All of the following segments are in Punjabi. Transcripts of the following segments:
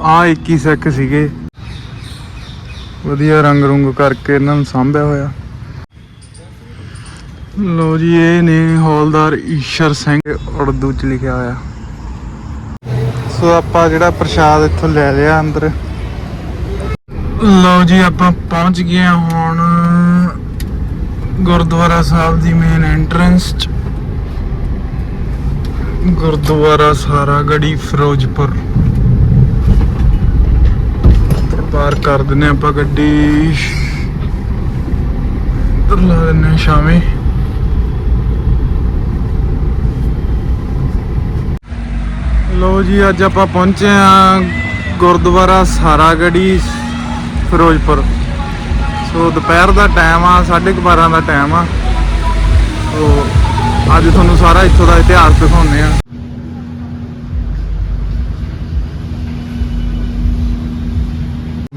ਆ 21 ਸਿੱਖ ਸੀਗੇ। ਵਧੀਆ ਰੰਗ ਰੁੰਗ ਕਰਕੇ ਇਹਨਾਂ ਨੂੰ ਸਾਂਭਿਆ ਹੋਇਆ। ਲੋ ਜੀ, ਇਹ ਨੇ ਹੌਲਦਾਰ ਈਸ਼ਰ ਸਿੰਘ ਉਰਦੂ ਚ ਲਿਖਿਆ ਹੋਇਆ। ਸੋ ਆਪਾਂ ਜਿਹੜਾ ਪ੍ਰਸ਼ਾਦ ਇੱਥੋਂ ਲੈ ਲਿਆ ਅੰਦਰ। ਲਓ ਜੀ, ਆਪਾਂ ਪਹੁੰਚ ਗਏ ਹੁਣ ਗੁਰਦੁਆਰਾ ਸਾਹਿਬ ਦੀ ਮੇਨ ਐਂਟਰੈਂਸ ਚ। ਗੁਰਦੁਆਰਾ ਸਾਰਾ ਗੜੀ ਫਿਰੋਜ਼ਪੁਰ। ਪਾਰ ਕਰ ਦਿੰਨੇ ਆਪਾਂ ਗੱਡੀ। ਇੱਧਰ ਲਾ ਦਿੰਨੇ ਹਾਂ ਸ਼ਾਮੇ ਲੋ ਜੀ, ਅੱਜ ਆਪਾਂ ਪਹੁੰਚੇ ਆ ਗੁਰਦੁਆਰਾ ਸਾਰਾਗੜੀ, ਫਿਰੋਜ਼ਪੁਰ। ਸੋ ਦੁਪਹਿਰ ਦਾ ਟਾਈਮ ਆ 12:30 ਦਾ ਟਾਈਮ ਆ। ਸੋ ਅੱਜ ਤੁਹਾਨੂੰ ਸਾਰਾ ਇੱਥੋਂ ਦਾ ਇਤਿਹਾਸ ਦਿਖਾਉਂਦੇ ਆ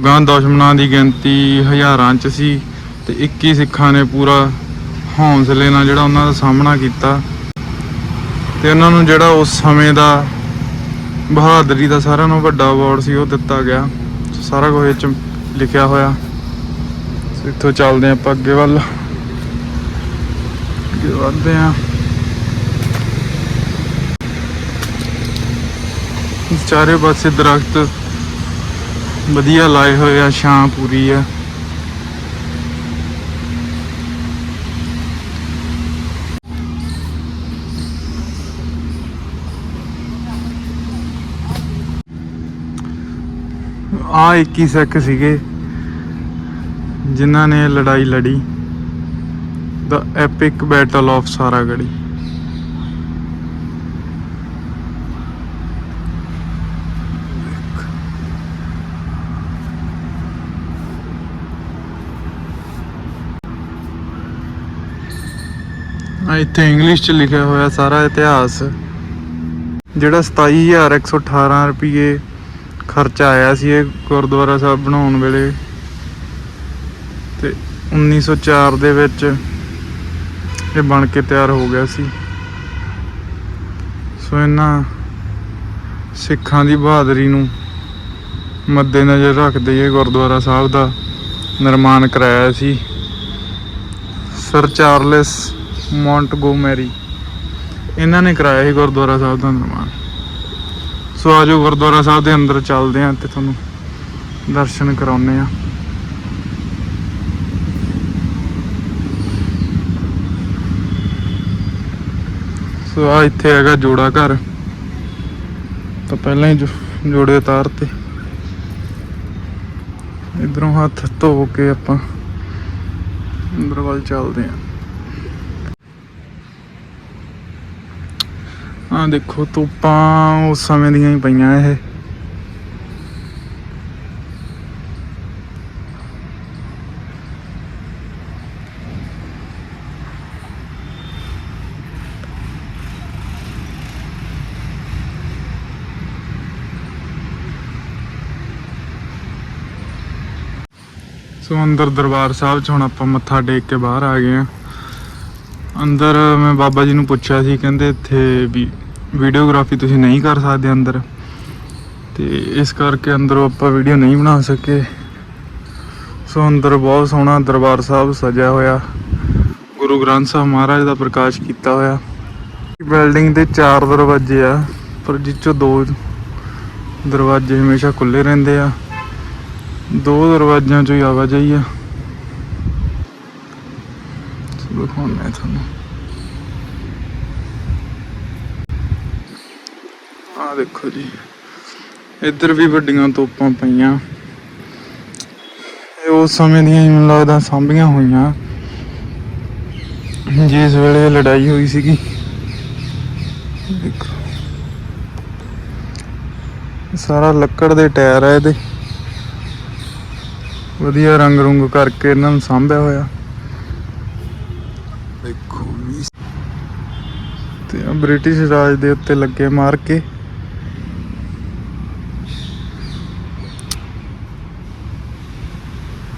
ਗਾਂ ਦੁਸ਼ਮਣਾਂ ਦੀ ਗਿਣਤੀ ਹਜ਼ਾਰਾਂ ਚ ਸੀ ਤੇ 21 ਸਿੱਖਾਂ ਨੇ ਪੂਰਾ ਹੌਂਸਲੇ ਨਾਲ ਜਿਹੜਾ ਉਹਨਾਂ ਦਾ ਸਾਹਮਣਾ ਕੀਤਾ ਤੇ ਉਹਨਾਂ ਨੂੰ ਜਿਹੜਾ ਉਸ ਸਮੇਂ ਦਾ ਬਹਾਦਰੀ ਦਾ ਸਾਰਿਆਂ ਨਾਲੋਂ ਵੱਡਾ ਅਵਾਰਡ ਸੀ, ਉਹ ਦਿੱਤਾ ਗਿਆ। ਸਾਰਾ ਕੁਝ ਇਹ ਚ ਲਿਖਿਆ ਹੋਇਆ। ਸੋ ਇੱਥੋਂ ਚੱਲਦੇ ਆਪਾਂ ਅੱਗੇ ਵੱਲ। ਅੱਗੇ ਵਧਦੇ ਆ ਚਾਰੇ ਪਾਸੇ ਦਰਖਤ ਵਧੀਆ ਲਾਏ ਹੋਏ ਆ, ਛਾਂ ਪੂਰੀ ਆ। ਆ 21 ਸਿੱਖ ਸੀਗੇ, ਜਿਨ੍ਹਾਂ ਨੇ ਲੜਾਈ ਲੜੀ। ਦਾ ਐਪਿਕ ਬੈਟਲ ਆਫ ਸਾਰਾਗੜੀ ਆ ਇੱਥੇ ਇੰਗਲਿਸ਼ ਚ ਲਿਖਿਆ ਹੋਇਆ ਸਾਰਾ ਇਤਿਹਾਸ। ਜਿਹੜਾ 27118 ਰੁਪਏ ਖਰਚਾ ਆਇਆ ਸੀ ਇਹ ਗੁਰਦੁਆਰਾ ਸਾਹਿਬ ਬਣਾਉਣ ਵੇਲੇ। ਤੇ 1904 ਦੇ ਵਿੱਚ ਇਹ ਬਣ ਕੇ ਤਿਆਰ ਹੋ ਗਿਆ ਸੀ। ਸੋ ਇਹਨਾਂ ਸਿੱਖਾਂ ਦੀ ਬਹਾਦਰੀ ਨੂੰ ਮੱਦੇਨਜ਼ਰ ਰੱਖਦੇ ਇਹ ਗੁਰਦੁਆਰਾ ਸਾਹਿਬ ਦਾ ਨਿਰਮਾਣ ਕਰਾਇਆ ਸੀ। Sir Charles ਮੌਂਟਗੋਮੈਰੀ। ਇਹਨਾਂ ਨੇ ਕਰਾਇਆ ਸੀ ਗੁਰਦੁਆਰਾ ਸਾਹਿਬ ਦਾ ਨਿਰਮਾਣ। ਸੋ ਆਜੋ ਗੁਰਦੁਆਰਾ ਸਾਹਿਬ ਦੇ ਅੰਦਰ ਚੱਲਦੇ ਆਂ ਤੇ ਤੁਹਾਨੂੰ ਦਰਸ਼ਨ ਕਰਾਉਨੇ ਆ ਸੋ ਆ ਇੱਥੇ ਹੈਗਾ ਜੋੜਾ ਘਰ। ਤਾਂ ਪਹਿਲਾਂ ਹੀ ਜੋੜੇ ਤਾਰ ਤੇ ਇਧਰੋਂ ਹੱਥ ਧੋ ਕੇ ਆਪਾਂ ਅੰਦਰ ਵੱਲ ਚੱਲਦੇ ਆਂ ਆ ਦੇਖੋ ਤੋਪਾਂ ਉਸ ਸਮੇਂ ਦੀਆਂ ਹੀ ਪਈਆਂ ਇਹ। ਸੋ ਅੰਦਰ ਦਰਬਾਰ ਸਾਹਿਬ ਚ ਹੁਣ ਆਪਾਂ ਮੱਥਾ ਟੇਕ ਕੇ ਬਾਹਰ ਆ ਗਏ ਆ। ਅੰਦਰ ਮੈਂ ਬਾਬਾ ਜੀ ਨੂੰ ਪੁੱਛਿਆ ਸੀ, ਕਹਿੰਦੇ ਇੱਥੇ ਵੀ ਵੀਡੀਓਗ੍ਰਾਫੀ ਤੁਸੀਂ ਨਹੀਂ ਕਰ ਸਕਦੇ ਅੰਦਰ। ਤੇ ਇਸ ਕਰਕੇ ਅੰਦਰੋਂ ਆਪਾਂ ਵੀਡੀਓ ਨਹੀਂ ਬਣਾ ਸਕੇ। ਸੋ ਅੰਦਰ ਬਹੁਤ ਸੋਹਣਾ ਦਰਬਾਰ ਸਾਹਿਬ ਸਜਿਆ ਹੋਇਆ। ਗੁਰੂ ਗ੍ਰੰਥ ਸਾਹਿਬ ਮਹਾਰਾਜ ਦਾ ਪ੍ਰਕਾਸ਼ ਕੀਤਾ ਹੋਇਆ। ਬਿਲਡਿੰਗ ਦੇ ਚਾਰ ਦਰਵਾਜ਼ੇ ਆ, ਪਰ ਜਿਹ ਚੋਂ ਦੋ ਦਰਵਾਜ਼ੇ ਹਮੇਸ਼ਾ ਖੁੱਲੇ ਰਹਿੰਦੇ ਆ। ਦੋ ਦਰਵਾਜ਼ਿਆਂ ਚੋਂ ਹੀ ਆਵਾਜਾਈ ਆ। ਸੋ ਦਿਖਾਉਂਦੇ ਤੁਹਾਨੂੰ ਆ ਦੇਖੋ ਜੀ। ਇੱਧਰ ਵੀ ਵੱਡੀਆਂ ਤੋਪਾਂ ਪਈਆਂ। ਇਹ ਉਸ ਸਮੇਂ ਦੀਆਂ ਮੈਨੂੰ ਲੱਗਦਾ ਸਾਂਭੀਆਂ ਹੋਈਆਂ। ਜਿਸ ਵੇਲੇ ਲੜਾਈ ਹੋਈ ਸੀਗੀ। ਦੇਖੋ। ਸਾਰਾ ਲੱਕੜ ਦੇ ਟਾਇਰ ਆ ਇਹਦੇ। ਵਧੀਆ ਰੰਗ ਰੁੰਗ ਕਰਕੇ ਇਹਨਾਂ ਨੂੰ ਸਾਂਭਿਆ ਹੋਇਆ। ਦੇਖੋ ਵੀ। ਤੇ ਬ੍ਰਿਟਿਸ਼ ਰਾਜ ਦੇ ਉੱਤੇ ਲੱਗੇ ਮਾਰ ਕੇ।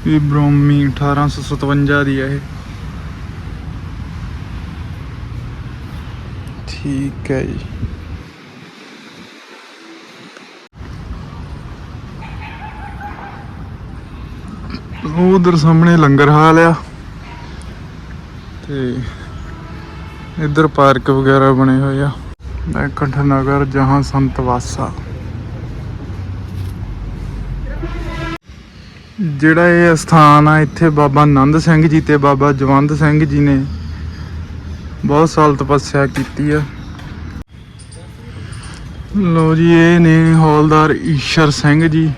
ਇਹ ਬ੍ਰੋਮੀ 1857 ਦੀ ਹੈ ਠੀਕ ਹੈ ਜੀ। ਉਧਰ ਸਾਹਮਣੇ ਲੰਗਰ ਹਾਲ ਆ। ਤੇ ਇੱਧਰ ਪਾਰਕ ਵਗੈਰਾ ਬਣੇ ਹੋਏ ਆ। ਮੈਂ ਕੰਠ ਜਹਾਂ ਸੰਤ ਵਾਸਾ। ਜਿਹੜਾ ਇਹ ਸਥਾਨ ਆ, ਇੱਥੇ ਬਾਬਾ ਨੰਦ ਸਿੰਘ ਜੀ ਤੇ ਬਾਬਾ ਜਵੰਦ ਸਿੰਘ ਜੀ ਨੇ ਬਹੁਤ ਸਾਲ ਤਪੱਸਿਆ ਕੀਤੀ ਆ। ਲੋ ਜੀ, ਇਹ ਨੇ ਹੌਲਦਾਰ ਈਸ਼ਰ ਸਿੰਘ ਜੀ,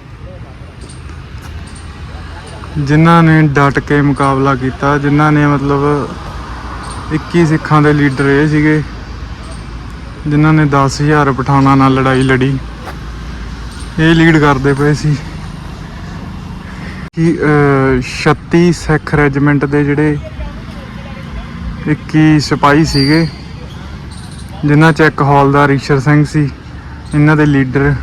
ਜਿਨ੍ਹਾਂ ਨੇ ਡਟ ਕੇ ਮੁਕਾਬਲਾ ਕੀਤਾ, ਜਿਨ੍ਹਾਂ ਨੇ ਮਤਲਬ 21 ਸਿੱਖਾਂ ਦੇ ਲੀਡਰ ਇਹ ਸੀਗੇ, ਜਿਨ੍ਹਾਂ ਨੇ 10000 ਪਠਾਣਾ ਨਾਲ ਲੜਾਈ ਲੜੀ। ਇਹ ਲੀਡ ਕਰਦੇ ਪਏ ਸੀ। ਕਿ 36 ਸਿੱਖ ਰੈਜੀਮੈਂਟ ਦੇ ਜਿਹੜੇ 21 ਸਿਪਾਹੀ ਸੀਗੇ, ਜਿਨ੍ਹਾਂ ਚ ਇੱਕ ਹੌਲਦਾਰ ਈਸ਼ਰ ਸਿੰਘ ਸੀ, ਇਹਨਾਂ ਦੇ ਲੀਡਰ।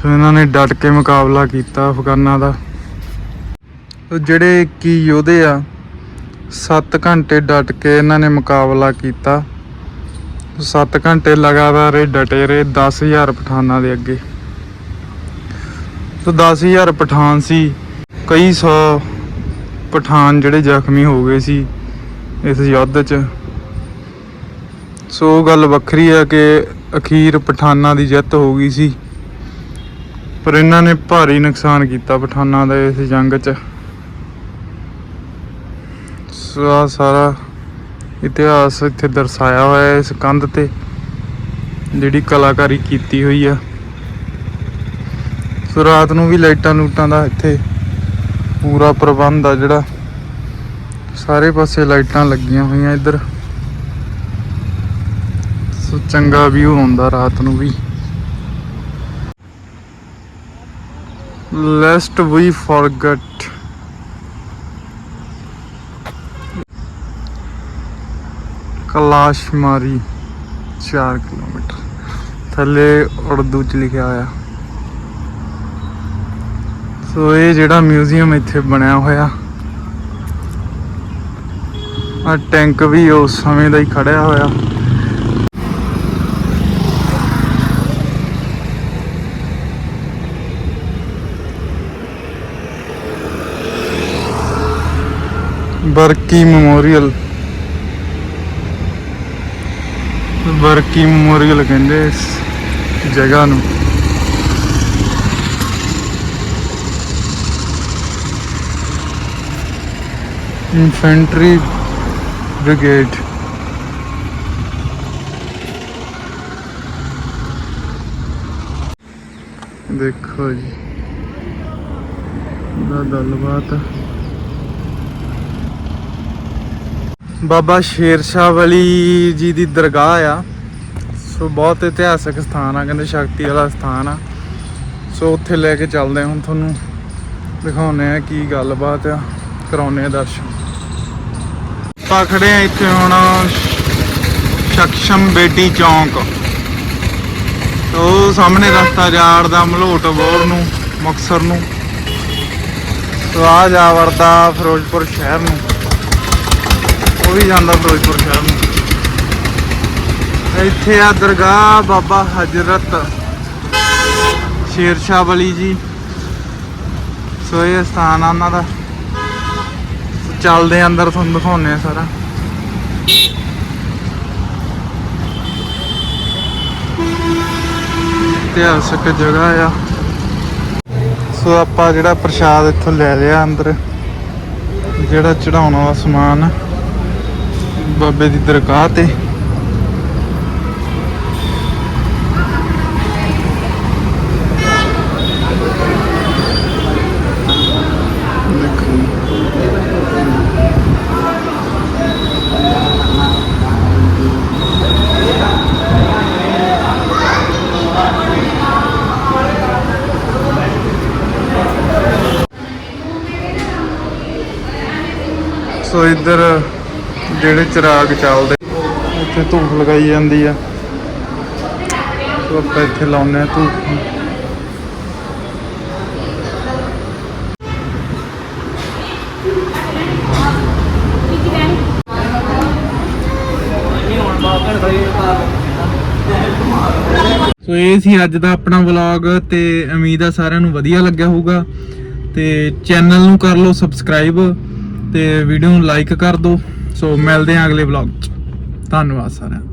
ਸੋ ਇਹਨਾਂ ਨੇ ਡਟ ਕੇ ਮੁਕਾਬਲਾ ਕੀਤਾ ਅਫਗਾਨਾਂ ਦਾ। ਸੋ ਜਿਹੜੇ 21 ਯੋਧੇ ਆ 7 ਘੰਟੇ ਡਟ ਕੇ ਇਹਨਾਂ ਨੇ ਮੁਕਾਬਲਾ ਕੀਤਾ। 7 ਘੰਟੇ ਲਗਾਤਾਰ ਇਹ ਡਟੇ ਰਹੇ 10000 ਪਠਾਨਾਂ ਦੇ ਅੱਗੇ। ਸੋ 10000 ਪਠਾਨ ਸੀ ਕਈ ਸੌ ਪਠਾਨ ਜਿਹੜੇ ਜ਼ਖਮੀ ਹੋ ਗਏ ਸੀ ਇਸ ਯੁੱਧ 'ਚ। ਸੋ ਉਹ ਗੱਲ ਵੱਖਰੀ ਹੈ ਕਿ ਅਖੀਰ ਪਠਾਨਾਂ ਦੀ ਜਿੱਤ ਹੋ ਗਈ ਸੀ। ਪਰ ਇਹਨਾਂ ਨੇ ਭਾਰੀ ਨੁਕਸਾਨ ਕੀਤਾ ਪਠਾਨਾਂ ਦਾ ਇਸ ਜੰਗ 'ਚ। ਸੋ ਸਾਰਾ ਇਤਿਹਾਸ ਇੱਥੇ ਦਰਸਾਇਆ ਹੋਇਆ ਹੈ ਇਸ ਕੰਧ ਤੇ, ਜਿਹੜੀ ਕਲਾਕਾਰੀ ਕੀਤੀ ਹੋਈ ਆ। ਸੋ ਰਾਤ ਨੂੰ ਵੀ ਲਾਈਟਾਂ ਲੂਟਾਂ ਦਾ ਇੱਥੇ ਪੂਰਾ ਪ੍ਰਬੰਧ ਆ ਜਿਹੜਾ। ਸਾਰੇ ਪਾਸੇ ਲਾਈਟਾਂ ਲੱਗੀਆਂ ਹੋਈਆਂ ਇੱਧਰ। ਸੋ ਚੰਗਾ ਵਿਊ ਆਉਂਦਾ ਰਾਤ ਨੂੰ ਵੀ। ਲੈਸਟ ਵੀ ਫੋਰਗਟ ਕਲਾਸ਼ਮਾਰੀ 4 ਕਿਲੋਮੀਟਰ। ਥੱਲੇ ਉਰਦੂ ਚ ਲਿਖਿਆ ਹੋਇਆ। ਸੋ ਇਹ ਜਿਹੜਾ ਮਿਊਜ਼ੀਅਮ ਇੱਥੇ ਬਣਿਆ ਹੋਇਆ ਆ ਟੈਂਕ ਵੀ ਉਸ ਸਮੇਂ ਦਾ ਹੀ ਖੜਿਆ ਹੋਇਆ। ਬਰਕੀ ਮੈਮੋਰੀਅਲ ਬਰਕੀ ਮੈਮੋਰੀਅਲ ਕਹਿੰਦੇ ਇਸ ਜਗ੍ਹਾ ਨੂੰ। ਇਨਫੈਂਟਰੀ ਬ੍ਰਿਗੇਡ ਦੇਖੋ ਜੀ। ਦਾ ਗੱਲਬਾਤ। ਬਾਬਾ ਸ਼ੇਰ ਸ਼ਾਹ ਵਲੀ ਜੀ ਦੀ ਦਰਗਾਹ ਆ। ਸੋ ਬਹੁਤ ਇਤਿਹਾਸਕ ਸਥਾਨ ਆ, ਕਹਿੰਦੇ ਸ਼ਕਤੀ ਵਾਲਾ ਸਥਾਨ ਆ। ਸੋ ਉੱਥੇ ਲੈ ਕੇ ਚੱਲਦੇ ਹਾਂ ਹੁਣ ਤੁਹਾਨੂੰ। ਦਿਖਾਉਨੇ ਆ ਕੀ ਗੱਲਬਾਤ ਆ। ਕਰਾਉਨੇ ਆ ਦਰਸ਼ਨ। ਆਪਾਂ ਖੜੇ ਆ ਇੱਥੇ ਹੁਣ ਸ਼ਕਸ਼ਮ ਬੇਟੀ ਚੌਂਕ। ਸੋ ਸਾਹਮਣੇ ਰਸਤਾ ਜਾੜਦਾ ਮਲੋਟ ਬੋਰ ਨੂੰ, ਮੁਕਸਰ ਨੂੰ। ਸੋ ਆ ਜਾ ਵਰਦਾ ਫਿਰੋਜ਼ਪੁਰ ਸ਼ਹਿਰ ਨੂੰ। ਉਹ ਵੀ ਜਾਂਦਾ ਫਿਰੋਜ਼ਪੁਰ ਸ਼ਹਿਰ ਨੂੰ। ਇੱਥੇ ਆ ਦਰਗਾਹ ਬਾਬਾ ਹਜਰਤ ਸ਼ੇਰ ਸ਼ਾਹ ਵਲੀ ਜੀ। ਸੋ ਇਹ ਸਥਾਨ ਆ ਉਹਨਾਂ ਦਾ। ਚੱਲਦੇ ਆ, ਅੰਦਰ ਤੁਹਾਨੂੰ ਦਿਖਾਉਂਦੇ ਆ ਸਾਰਾ। ਇਤਿਹਾਸਕ ਜਗ੍ਹਾ ਆ। ਸੋ ਆਪਾਂ ਜਿਹੜਾ ਪ੍ਰਸ਼ਾਦ ਇੱਥੋਂ ਲੈ ਲਿਆ ਅੰਦਰ, ਜਿਹੜਾ ਚੜਾਉਣ ਵਾਲਾ ਸਮਾਨ ਬਾਬੇ ਦੀ ਦਰਗਾਹ ਤੇ। ਸੋ ਇੱਧਰ ਜਿਹੜੇ ਚਿਰਾਗ ਚੱਲਦੇ, ਇੱਥੇ ਧੂਪ ਲਗਾਈ ਜਾਂਦੀ ਆ। ਸੋ ਆਪਾਂ ਇੱਥੇ ਲਾਉਨੇ ਆ ਧੂਪ ਸੋ ਇਹ ਸੀ ਅੱਜ ਦਾ ਆਪਣਾ ਵਲੌਗ, ਤੇ ਉਮੀਦ ਆ ਸਾਰਿਆਂ ਨੂੰ ਵਧੀਆ ਲੱਗਿਆ ਹੋਊਗਾ। ਤੇ ਚੈਨਲ ਨੂੰ ਕਰ ਲਓ ਸਬਸਕ੍ਰਾਈਬ। ਤੇ ਵੀਡੀਓ ਨੂੰ ਲਾਈਕ ਕਰ ਦਿਓ। ਸੋ ਮਿਲਦੇ ਹਾਂ ਅਗਲੇ ਵਲੌਗ 'ਚ। ਧੰਨਵਾਦ ਸਾਰਿਆਂ ਦਾ।